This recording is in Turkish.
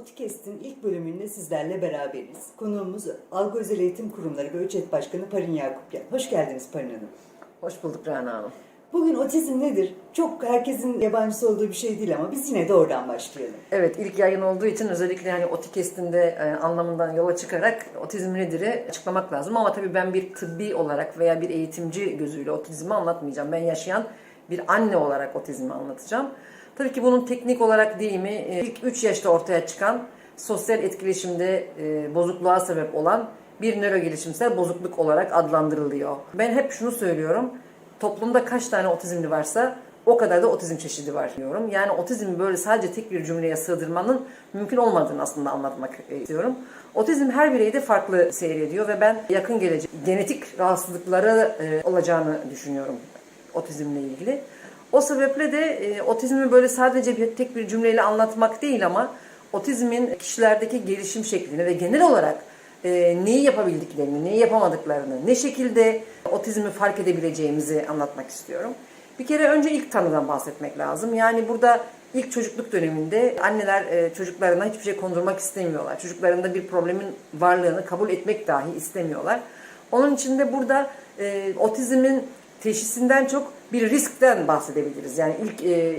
Otikest'in ilk bölümünde sizlerle beraberiz. Konuğumuz Algı Özel Eğitim Kurumları Göçet Başkanı Parin Yakupyan. Hoş geldiniz Parin Hanım. Hoş bulduk Rana Hanım. Bugün otizm nedir? Çok herkesin yabancısı olduğu bir şey değil ama biz yine de oradan başlayalım. Evet ilk yayın olduğu için özellikle hani otikestin de e, anlamından yola çıkarak otizm nedir'i açıklamak lazım. Ama tabii ben bir tıbbi olarak veya bir eğitimci gözüyle otizmi anlatmayacağım. Ben yaşayan bir anne olarak otizmi anlatacağım. Tabii ki bunun teknik olarak deyimi e, ilk 3 yaşta ortaya çıkan sosyal etkileşimde e, bozukluğa sebep olan bir nörogelişimsel bozukluk olarak adlandırılıyor. Ben hep şunu söylüyorum. Toplumda kaç tane otizmli varsa o kadar da otizm çeşidi var diyorum. Yani otizmi böyle sadece tek bir cümleye sığdırmanın mümkün olmadığını aslında anlatmak istiyorum. Otizm her bireyde farklı seyrediyor ve ben yakın gelecek genetik rahatsızlıkları e, olacağını düşünüyorum otizmle ilgili. O sebeple de e, otizmi böyle sadece bir tek bir cümleyle anlatmak değil ama otizmin kişilerdeki gelişim şeklini ve genel olarak e, neyi yapabildiklerini, neyi yapamadıklarını, ne şekilde otizmi fark edebileceğimizi anlatmak istiyorum. Bir kere önce ilk tanıdan bahsetmek lazım. Yani burada ilk çocukluk döneminde anneler e, çocuklarına hiçbir şey kondurmak istemiyorlar. Çocuklarında bir problemin varlığını kabul etmek dahi istemiyorlar. Onun için de burada e, otizmin teşhisinden çok bir riskten bahsedebiliriz. Yani ilk e,